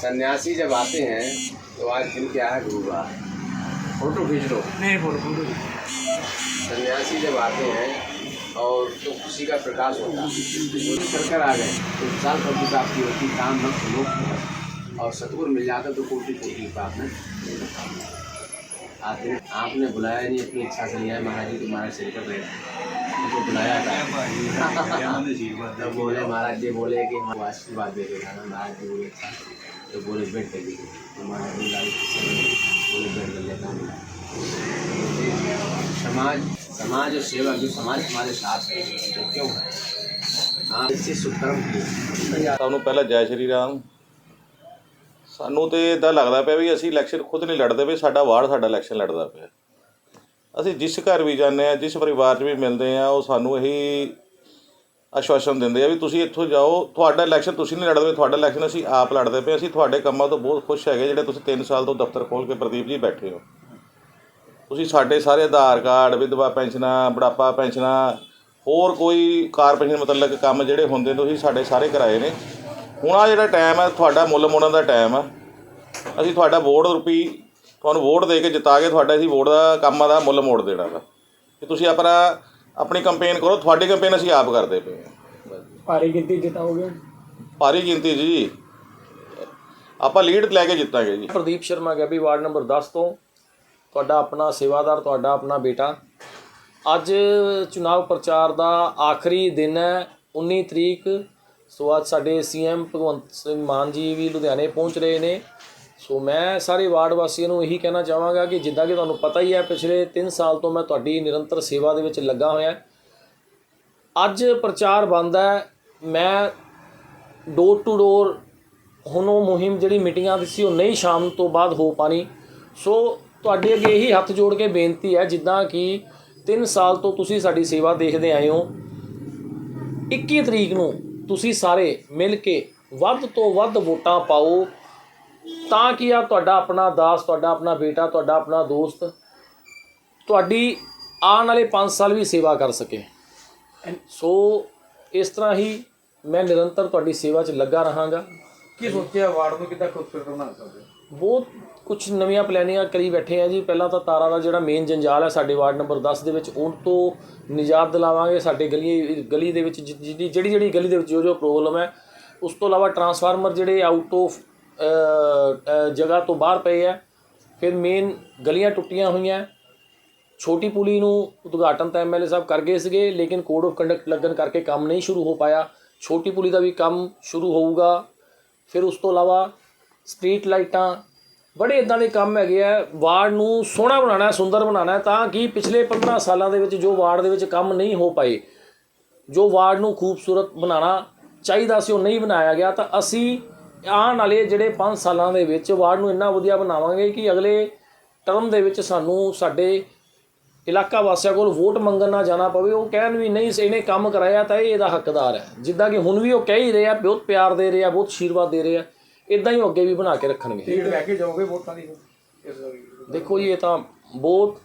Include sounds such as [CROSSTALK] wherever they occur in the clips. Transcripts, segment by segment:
सन्यासी जब आते हैं तो आज दिन क्या है गुरुवार फ़ोटो खींच लो। नहीं फ़ोटो फ़ोटो सन्यासी जब आते हैं और तो खुशी का प्रकाश होता है। कर कर आ गए। तो साल भर की प्राप्ति होती काम भक्त लोग और सतगुर मिल जाता तो कोटि कोटि की प्राप्त आते आपने बुलाया नहीं अपनी इच्छा से लिया महाराज जी तुम्हारे सिर पर रहे उनको बुलाया था। [LAUGHS] तो बोले महाराज जी बोले कि आशीर्वाद दे देगा महाराज जी बोले अच्छा। तो बोले बेड कर दीजिए तो महाराज जी लाल बोले बेड कर लेता हूँ समाज समाज और सेवा जो समाज हमारे साथ है तो क्यों है हाँ इससे सुकर्म किए ਸਾਨੂੰ ਪਹਿਲਾਂ ਜੈ ਸ਼੍ਰੀ ਰਾਮ ਸਾਨੂੰ ਤੇ ਇਦਾਂ ਲੱਗਦਾ ਪਿਆ ਵੀ ਅਸੀਂ ਇਲੈਕਸ਼ਨ ਖੁਦ ਨਹੀਂ ਲੜਦੇ ਪਏ ਸਾਡਾ ਵਾਰਡ ਸਾਡਾ ਇਲੈਕਸ਼ਨ ਲੜਦਾ ਪਿਆ ਅਸੀਂ ਜਿਸ ਘਰ ਵੀ ਜਾਂਦੇ ਆ ਜਿਸ ਪਰਿਵਾਰ 'ਚ ਵੀ ਮਿਲਦੇ ਆ ਉਹ ਸਾਨੂੰ ਇਹੀ ਆਸ਼ਵਾਸਨ ਦਿੰਦੇ ਆ ਵੀ ਤੁਸੀਂ ਇੱਥੋਂ ਜਾਓ, ਤੁਹਾਡਾ ਇਲੈਕਸ਼ਨ ਤੁਸੀਂ ਨਹੀਂ ਲੜਦੇ, ਤੁਹਾਡਾ ਇਲੈਕਸ਼ਨ ਅਸੀਂ ਆਪ ਲੜਦੇ ਪਏ ਅਸੀਂ ਤੁਹਾਡੇ ਕੰਮਾਂ ਤੋਂ ਬਹੁਤ ਖੁਸ਼ ਹੈਗੇ ਜਿਹੜੇ ਤੁਸੀਂ 3 ਸਾਲ ਤੋਂ ਦਫ਼ਤਰ ਖੋਲ ਕੇ ਪ੍ਰਦੀਪ ਜੀ ਬੈਠੇ ਹੋ। ਤੁਸੀਂ ਸਾਡੇ ਸਾਰੇ ਆਧਾਰ ਕਾਰਡ, ਵਿਧਵਾ ਪੈਨਸ਼ਨਾਂ, ਬੁਢਾਪਾ ਪੈਨਸ਼ਨਾਂ, ਹੋਰ ਕੋਈ ਕਾਰਪੋਰੇਸ਼ਨ ਮਤਲਬ ਕੰਮ ਜਿਹੜੇ ਹੁੰਦੇ ਨੇ, ਤੁਸੀਂ ਸਾਡੇ ਸਾਰੇ ਕਰਾਏ ਨੇ। ਹੁਣ ਆ ਜਿਹੜਾ ਟਾਈਮ ਹੈ ਤੁਹਾਡਾ ਮੁੱਲ ਮੋੜਨ ਦਾ ਟਾਈਮ ਆ। ਅਸੀਂ ਤੁਹਾਡਾ ਵੋਟ ਰੁਪਈ ਤੁਹਾਨੂੰ ਵੋਟ ਦੇ ਕੇ ਜਿਤਾ ਕੇ ਤੁਹਾਡਾ ਅਸੀਂ ਵੋਟ ਦਾ ਕੰਮਾਂ ਦਾ ਮੁੱਲ ਮੋੜ ਦੇਣਾ ਵਾ। ਕਿ ਤੁਸੀਂ ਆਪਣਾ ਆਪਣੀ ਕੰਪੇਨ ਕਰੋ ਤੁਹਾਡੀ ਕੰਪੇਨ ਅਸੀਂ ਆਪ ਕਰਦੇ ਪਏ ਹਾਂ। ਭਾਰੀ ਗਿਣਤੀ ਜਿਤਾਓਗੇ ਭਾਰੀ ਗਿਣਤੀ ਜੀ। ਆਪਾਂ ਲੀਡ ਲੈ ਕੇ ਜਿੱਤਾਂਗੇ ਜੀ। ਪ੍ਰਦੀਪ ਸ਼ਰਮਾ ਗੈਬੀ ਵਾਰਡ ਨੰਬਰ 10 ਤੋਂ। ਤੁਹਾਡਾ ਆਪਣਾ ਸੇਵਾਦਾਰ ਤੁਹਾਡਾ ਆਪਣਾ ਬੇਟਾ। ਅੱਜ ਚੁਣਾਵ ਪ੍ਰਚਾਰ ਦਾ ਆਖਰੀ ਦਿਨ ਹੈ 19 ਤਰੀਕ। ਸੋ ਅੱਜ ਸਾਡੇ ਸੀਐਮ ਭਗਵੰਤ ਸਿੰਘ ਮਾਨ ਜੀ ਵੀ ਲੁਧਿਆਣੇ ਪਹੁੰਚ ਰਹੇ ਨੇ। ਸੋ ਮੈਂ ਸਾਰੇ ਵਾਰਡ ਵਾਸੀਆਂ ਨੂੰ ਇਹੀ ਕਹਿਣਾ ਚਾਹਾਂਗਾ ਕਿ ਜਿੱਦਾਂ ਕਿ ਤੁਹਾਨੂੰ ਪਤਾ ਹੀ ਹੈ, ਪਿਛਲੇ 3 ਸਾਲ ਤੋਂ ਮੈਂ ਤੁਹਾਡੀ ਨਿਰੰਤਰ ਸੇਵਾ ਦੇ ਵਿੱਚ ਲੱਗਾ ਹੋਇਆ। ਅੱਜ ਪ੍ਰਚਾਰ ਬੰਦ ਹੈ। ਮੈਂ ਡੋਰ ਟੂ ਡੋਰ ਹੁਣ ਉਹ ਮੁਹਿੰਮ ਜਿਹੜੀ ਮੀਟਿੰਗਾਂ ਦੀ ਸੀ ਉਹ ਨਹੀਂ ਸ਼ਾਮ ਤੋਂ ਬਾਅਦ ਹੋ ਪਾਣੀ। ਸੋ ਤੁਹਾਡੇ ਅੱਗੇ ਇਹੀ ਹੱਥ ਜੋੜ ਕੇ ਬੇਨਤੀ ਹੈ, ਜਿੱਦਾਂ ਕਿ 3 ਸਾਲ ਤੋਂ ਤੁਸੀਂ ਸਾਡੀ ਸੇਵਾ ਦੇਖਦੇ ਆਏ ਹੋ। 21 ਤਰੀਕ ਨੂੰ ਤੁਸੀਂ ਸਾਰੇ ਮਿਲ ਕੇ ਵੱਧ ਤੋਂ ਵੱਧ ਵੋਟਾਂ ਪਾਓ। ਤਾਂ ਕਿ ਆ ਤੁਹਾਡਾ ਆਪਣਾ ਦਾਸ ਤੁਹਾਡਾ ਆਪਣਾ ਬੇਟਾ ਤੁਹਾਡਾ ਆਪਣਾ ਦੋਸਤ ਤੁਹਾਡੀ ਆਉਣ ਵਾਲੇ 5 ਸਾਲ ਵੀ ਸੇਵਾ ਕਰ ਸਕੇ। ਸੋ ਇਸ ਤਰ੍ਹਾਂ ਹੀ ਮੈਂ ਨਿਰੰਤਰ ਤੁਹਾਡੀ ਸੇਵਾ 'ਚ ਲੱਗਾ ਰਹਾਂਗਾ। ਕੀ ਸੋਚਿਆ ਵਾਰਡ ਨੂੰ ਕਿੱਦਾਂ ਖੂਬਸੂਰਤ ਬਣਾ ਸਕਦੇ ਬਹੁਤ ਕੁਝ ਨਵੀਆਂ ਪਲੈਨਿੰਗਾਂ ਕਰੀ ਬੈਠੇ ਆ ਜੀ। ਪਹਿਲਾਂ ਤਾਂ ਤਾਰਾ ਦਾ ਜਿਹੜਾ ਮੇਨ ਜੰਜਾਲ ਹੈ ਸਾਡੇ ਵਾਰਡ ਨੰਬਰ 10 ਦੇ ਵਿੱਚ ਉਹ ਤੋਂ ਨਿਜਾਤ ਦਿਲਾਵਾਂਗੇ ਸਾਡੇ ਗਲੀ ਗਲੀ ਦੇ ਵਿੱਚ ਜਿਹੜੀ ਜਿਹੜੀ ਗਲੀ ਦੇ ਵਿੱਚ ਜੋ ਜੋ ਪ੍ਰੋਬਲਮ ਹੈ ਉਸ ਤੋਂ ਇਲਾਵਾ ਟਰਾਂਸਫਾਰਮਰ ਜਿਹੜੇ ਆਊਟ ਆਫ ਜਗ੍ਹਾ ਤੋਂ ਬਾਹਰ ਪਏ ਹੈ ਫਿਰ ਮੇਨ ਗਲੀਆਂ ਟੁੱਟੀਆਂ ਹੋਈਆਂ। ਛੋਟੀ ਪੁਲੀ ਨੂੰ ਉਦਘਾਟਨ ਤਾਂ ਐਮਐਲਏ ਸਾਹਿਬ ਕਰ ਗਏ ਸੀਗੇ, ਲੇਕਿਨ ਕੋਡ ਆਫ ਕੰਡਕਟ ਲੱਗਣ ਕਰਕੇ ਕੰਮ ਨਹੀਂ ਸ਼ੁਰੂ ਹੋ ਪਾਇਆ। ਛੋਟੀ ਪੁਲੀ ਦਾ ਵੀ ਕੰਮ ਸ਼ੁਰੂ ਹੋਊਗਾ। ਫਿਰ ਉਸ ਤੋਂ ਇਲਾਵਾ ਸਟਰੀਟ ਲਾਈਟਾਂ ਬੜੇ ਇਦਾਂ ਦੇ ਕੰਮ ਹੈਗੇ ਆ। ਵਾਰਡ ਨੂੰ ਸੋਹਣਾ ਬਣਾਉਣਾ ਸੁੰਦਰ ਬਣਾਉਣਾ ਤਾਂ ਕਿ ਪਿਛਲੇ 15 ਸਾਲਾਂ ਦੇ ਵਿੱਚ ਜੋ ਵਾਰਡ ਦੇ ਵਿੱਚ ਕੰਮ ਨਹੀਂ ਹੋ ਪਾਏ, ਜੋ ਵਾਰਡ ਨੂੰ ਖੂਬਸੂਰਤ ਬਣਾਉਣਾ ਚਾਹੀਦਾ ਸੀ, ਉਹ ਨਹੀਂ ਬਣਾਇਆ ਗਿਆ। ਤਾਂ ਅਸੀਂ ਆਉਣ ਵਾਲੇ ਜਿਹੜੇ 5 ਸਾਲਾਂ ਦੇ ਵਿੱਚ ਵਾਰਡ ਨੂੰ ਇੰਨਾ ਵਧੀਆ ਬਣਾਵਾਂਗੇ ਕਿ ਅਗਲੇ ਟਰਮ ਦੇ ਵਿੱਚ ਸਾਨੂੰ ਸਾਡੇ ਇਲਾਕਾ ਵਾਸੀਆਂ ਕੋਲ ਵੋਟ ਮੰਗਣ ਨਾ ਜਾਣਾ ਪਵੇ ਉਹ ਕਹਿਣ ਵੀ ਨਹੀਂ ਇਹਨੇ ਕੰਮ ਕਰਾਇਆ ਤਾਂ ਇਹ ਇਹਦਾ ਹੱਕਦਾਰ ਹੈ। ਜਿੱਦਾਂ ਕਿ ਹੁਣ ਵੀ ਉਹ ਕਹਿ ਹੀ ਰਹੇ ਆ ਬਹੁਤ ਪਿਆਰ ਦੇ ਰਹੇ ਆ ਬਹੁਤ ਆਸ਼ੀਰਵਾਦ ਦੇ ਰਹੇ ਆ ਇਦਾਂ ਹੀ ਅੱਗੇ ਵੀ ਬਣਾ ਕੇ ਰੱਖਣਗੇ। ਲੀਡ ਲੈ ਕੇ ਜਾਓਗੇ ਵੋਟਾਂ ਦੀ? ਦੇਖੋ ਜੀ ਇਹ ਤਾਂ ਬਹੁਤ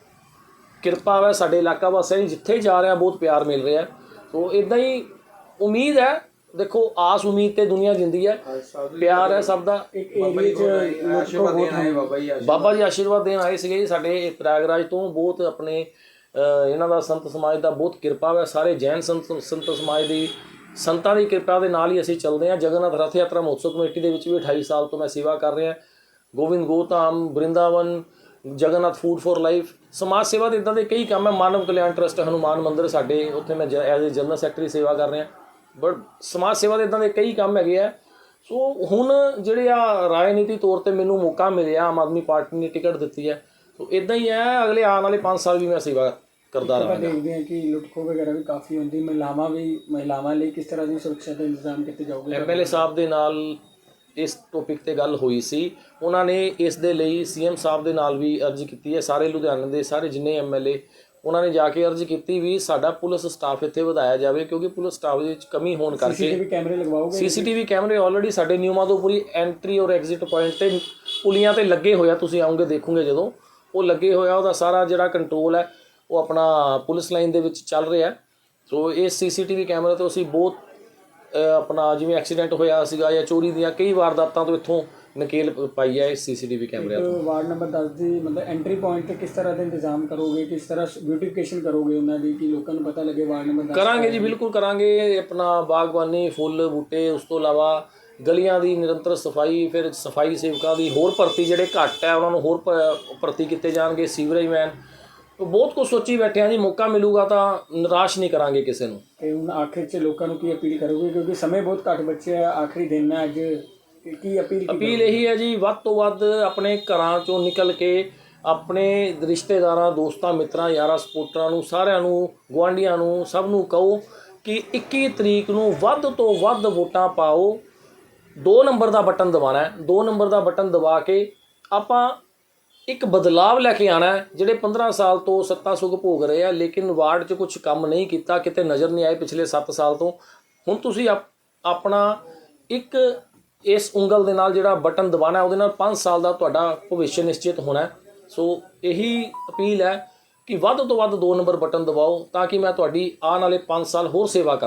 ਕਿਰਪਾ ਹੈ ਸਾਡੇ ਇਲਾਕਾ ਵਾਸੀਆਂ ਦੀ ਜਿੱਥੇ ਜਾ ਰਿਹਾ ਬਹੁਤ ਪਿਆਰ ਮਿਲ ਰਿਹਾ। ਸੋ ਇਦਾਂ ਹੀ ਉਮੀਦ ਹੈ ਦੇਖੋ ਆਸ ਉਮੀਦ ਤੇ ਦੁਨੀਆ ਜਿੰਦੀ ਹੈ। ਪਿਆਰ ਹੈ ਸਭ ਦਾ। ਇੱਕ ਚ ਆਏ ਬਾਬਾ ਜੀ ਬਾਬਾ ਜੀ ਆਸ਼ੀਰਵਾਦ ਦੇਣ ਆਏ ਸੀਗੇ ਜੀ ਸਾਡੇ ਪ੍ਰਯਾਗਰਾਜ ਤੋਂ ਬਹੁਤ ਆਪਣੇ ਇਹਨਾਂ ਦਾ ਸੰਤ ਸਮਾਜ ਦਾ ਬਹੁਤ ਕਿਰਪਾ ਹੈ ਸਾਰੇ ਜੈਨ ਸੰਤ ਸੰਤ ਸਮਾਜ ਦੀ ਸੰਤਾਂ ਦੀ ਕਿਰਪਾ ਦੇ ਨਾਲ ਹੀ ਅਸੀਂ ਚੱਲਦੇ ਹਾਂ। ਜਗਨਨਾਥ ਰਥ ਯਾਤਰਾ ਮਹੋਤਸਵ ਕਮੇਟੀ ਦੇ ਵਿੱਚ ਵੀ 28 ਸਾਲ ਤੋਂ ਮੈਂ ਸੇਵਾ ਕਰ ਰਿਹਾ। Gobind Godham Vrindavan Jagannath food for life. ਸਮਾਜ ਸੇਵਾ ਦੇ ਇਦਾਂ ਦੇ ਕਈ ਕੰਮ ਹੈ। ਮਾਨਵ ਕਲਿਆਣ ਟਰਸਟ ਹਨੂਮਾਨ ਮੰਦਿਰ ਸਾਡੇ ਉੱਥੇ ਮੈਂ ਐਜ਼ ਅ ਜਨਰਲ ਸੈਕਟਰੀ ਸੇਵਾ ਕਰ ਰਿਹਾ। ਬਟ ਸਮਾਜ ਸੇਵਾ ਦੇ ਇਦਾਂ ਦੇ ਕਈ ਕੰਮ ਹੈਗੇ ਆ। ਸੋ ਹੁਣ ਜਿਹੜੇ ਆ ਰਾਜਨੀਤੀ ਤੌਰ ਤੇ ਮੈਨੂੰ ਮੌਕਾ ਮਿਲਿਆ ਆਮ ਆਦਮੀ ਪਾਰਟੀ ਨੇ ਟਿਕਟ ਦਿੱਤੀ ਹੈ। ਸੋ ਇਦਾਂ ਹੀ ਹੈ ਅਗਲੇ ਆਉਣ ਵਾਲੇ 5 ਸਾਲ ਵੀ ਮੈਂ ਸੇਵਾ ਕਰਦਾ ਰਹਾਂਗਾ। ਦੇਖਦੇ ਹਾਂ ਕਿ ਲੁੱਟਖੋ ਵਗੈਰਾ ਵੀ ਕਾਫੀ ਹੁੰਦੀ ਮਹਿਲਾਵਾਂ ਵੀ ਮਹਿਲਾਵਾਂ ਲਈ ਕਿਸ ਤਰ੍ਹਾਂ ਦੀ ਸੁਰੱਖਿਆ ਦਾ ਇੰਤਜ਼ਾਮ ਕੀਤੇ ਜਾਓਗੇ ਐਮਐਲਏ ਸਾਹਿਬ ਦੇ ਨਾਲ ਇਸ ਟੌਪਿਕ ਤੇ ਗੱਲ ਹੋਈ ਸੀ। ਉਹਨਾਂ ਨੇ ਇਸ ਦੇ ਲਈ ਸੀਐਮ ਸਾਹਿਬ ਦੇ ਨਾਲ ਵੀ ਅਰਜ਼ ਕੀਤੀ ਹੈ। ਸਾਰੇ ਲੁਧਿਆਣੇ ਦੇ ਸਾਰੇ ਜਿੰਨੇ ਐਮਐਲਏ ਉਹਨਾਂ ਨੇ ਜਾ ਕੇ ਅਰਜ਼ ਕੀਤੀ ਵੀ ਸਾਡਾ ਪੁਲਿਸ ਸਟਾਫ ਇੱਥੇ ਵਧਾਇਆ ਜਾਵੇ ਕਿਉਂਕਿ ਪੁਲਿਸ ਸਟਾਫ ਦੇ ਵਿੱਚ ਕਮੀ ਹੋਣ ਕਰਕੇ ਸੀਸੀਟੀਵੀ ਕੈਮਰੇ ਲਗਵਾਓਗੇ ਸੀਸੀਟੀਵੀ ਕੈਮਰੇ ਆਲਰੇਡੀ ਸਾਡੇ ਨਿਯਮਾਂ ਤੋਂ ਪੂਰੀ ਐਂਟਰੀ ਔਰ ਐਗਜ਼ਿਟ ਪੁਆਇੰਟ ਤੇ ਪੁਲੀਆਂ ਤੇ ਲੱਗੇ ਹੋਇਆ ਤੁਸੀਂ ਆਉਂਗੇ ਦੇਖੋਗੇ ਜਦੋਂ ਉਹ ਲੱਗੇ ਹੋਇਆ ਉਹਦਾ ਸਾਰਾ ਜਿਹੜਾ ਕੰਟਰੋਲ ਹੈ ਉਹ ਆਪਣਾ ਪੁਲਿਸ ਲਾਈਨ ਦੇ ਵਿੱਚ ਚੱਲ ਰਿਹਾ। ਸੋ ਇਸ ਸੀਸੀਟੀਵੀ ਕੈਮਰੇ ਤੋਂ ਅਸੀਂ ਬਹੁਤ ਆਪਣਾ ਜਿਵੇਂ ਐਕਸੀਡੈਂਟ ਹੋਇਆ ਸੀਗਾ ਜਾਂ ਚੋਰੀ ਦੀਆਂ ਕਈ ਵਾਰਦਾਤਾਂ ਤੋਂ ਇੱਥੋਂ ਨਕੇਲ ਪਾਈ ਹੈ ਇਸ ਸੀਸੀਟੀਵੀ ਕੈਮਰਿਆਂ ਤੋਂ। ਵਾਰਡ ਨੰਬਰ 10 ਦੀ ਮਤਲਬ ਐਂਟਰੀ ਪੁਆਇੰਟ ਤੇ ਕਿਸ ਤਰ੍ਹਾਂ ਦੇ ਇੰਤਜ਼ਾਮ ਕਰੋਗੇ ਕਿਸ ਤਰ੍ਹਾਂ ਬਿਊਟੀਫਿਕੇਸ਼ਨ ਕਰੋਗੇ ਉਹਨਾਂ ਦੀ ਕਿ ਲੋਕਾਂ ਨੂੰ ਪਤਾ ਲੱਗੇ ਵਾਰਡ ਨੰਬਰ 10 ਕਰਾਂਗੇ ਜੀ ਬਿਲਕੁਲ ਕਰਾਂਗੇ। ਆਪਣਾ ਬਾਗਬਾਨੀ ਫੁੱਲ ਬੂਟੇ ਉਸ ਤੋਂ ਇਲਾਵਾ ਗਲੀਆਂ ਦੀ ਨਿਰੰਤਰ ਸਫ਼ਾਈ ਫਿਰ ਸਫ਼ਾਈ ਸੇਵਕਾਂ ਦੀ ਹੋਰ ਭਰਤੀ ਜਿਹੜੇ ਘੱਟ ਹੈ ਉਹਨਾਂ ਨੂੰ ਹੋਰ ਭਰਤੀ ਕੀਤੇ ਜਾਣਗੇ। ਸੀਵਰੇਜ ਮੈਨ ਬਹੁਤ ਕੁਝ ਸੋਚੀ ਬੈਠੇ ਆ ਜੀ ਮੌਕਾ ਮਿਲੂਗਾ ਤਾਂ ਨਿਰਾਸ਼ ਨਹੀਂ ਕਰਾਂਗੇ ਕਿਸੇ ਨੂੰ। ਤੇ ਹੁਣ ਆਖਿਰ 'ਚ ਲੋਕਾਂ ਨੂੰ ਕੀ ਅਪੀਲ ਕਰੋਗੇ? ਕਿਉਂਕਿ ਸਮੇਂ ਬਹੁਤ ਘੱਟ ਬਚਿਆ ਆਖਰੀ ਦਿਨ ਹੈ ਅੱਜ। ਤੇ ਕੀ ਅਪੀਲ ਅਪੀਲ ਇਹੀ ਹੈ ਜੀ ਵੱਧ ਤੋਂ ਵੱਧ ਆਪਣੇ ਘਰਾਂ ਚੋਂ ਨਿਕਲ ਕੇ ਆਪਣੇ ਰਿਸ਼ਤੇਦਾਰਾਂ ਦੋਸਤਾਂ ਮਿੱਤਰਾਂ ਯਾਰਾਂ ਸਪੋਰਟਰਾਂ ਨੂੰ ਸਾਰਿਆਂ ਨੂੰ ਗੁਆਂਢੀਆਂ ਨੂੰ ਸਭ ਨੂੰ ਕਹੋ ਕਿ 21 ਤਰੀਕ ਨੂੰ ਵੱਧ ਤੋਂ ਵੱਧ ਵੋਟਾਂ ਪਾਓ। 2 ਨੰਬਰ ਦਾ ਬਟਨ ਦਬਾਣਾ ਹੈ 2 ਨੰਬਰ ਦਾ ਬਟਨ ਦਬਾ ਕੇ ਆਪਾਂ ਇੱਕ ਬਦਲਾਵ ਲੈ ਕੇ ਆਣਾ ਜਿਹੜੇ 15 ਸਾਲ ਤੋਂ ਸੱਤਾ ਸੁਖ ਭੋਗ ਰਹੇ ਆ, ਲੇਕਿਨ ਵਾਰਡ 'ਚ ਕੁਝ ਕੰਮ ਨਹੀਂ ਕੀਤਾ, ਕਿਤੇ ਨਜ਼ਰ ਨਹੀਂ ਆਏ ਪਿਛਲੇ 7 ਸਾਲ ਤੋਂ। ਹੁਣ ਤੁਸੀਂ ਆਪ- ਆਪਣਾ ਇੱਕ ਇਸ ਉਂਗਲ ਦੇ ਨਾਲ ਜਿਹੜਾ ਬਟਨ ਦਬਾਣਾ ਉਹਦੇ ਨਾਲ 5 ਸਾਲ ਦਾ ਤੁਹਾਡਾ ਭਵਿੱਖ ਨਿਸ਼ਚਿਤ ਹੋਣਾ ਸੋ ਇਹੀ ਅਪੀਲ ਹੈ ਕਿ ਵੱਧ ਤੋਂ ਵੱਧ 2 ਨੰਬਰ ਬਟਨ ਦਬਾਓ, ਤਾਂ ਕਿ ਮੈਂ ਤੁਹਾਡੀ ਆਉਣ ਵਾਲੇ 5 ਸਾਲ ਹੋਰ ਸੇਵਾ ਕਰ।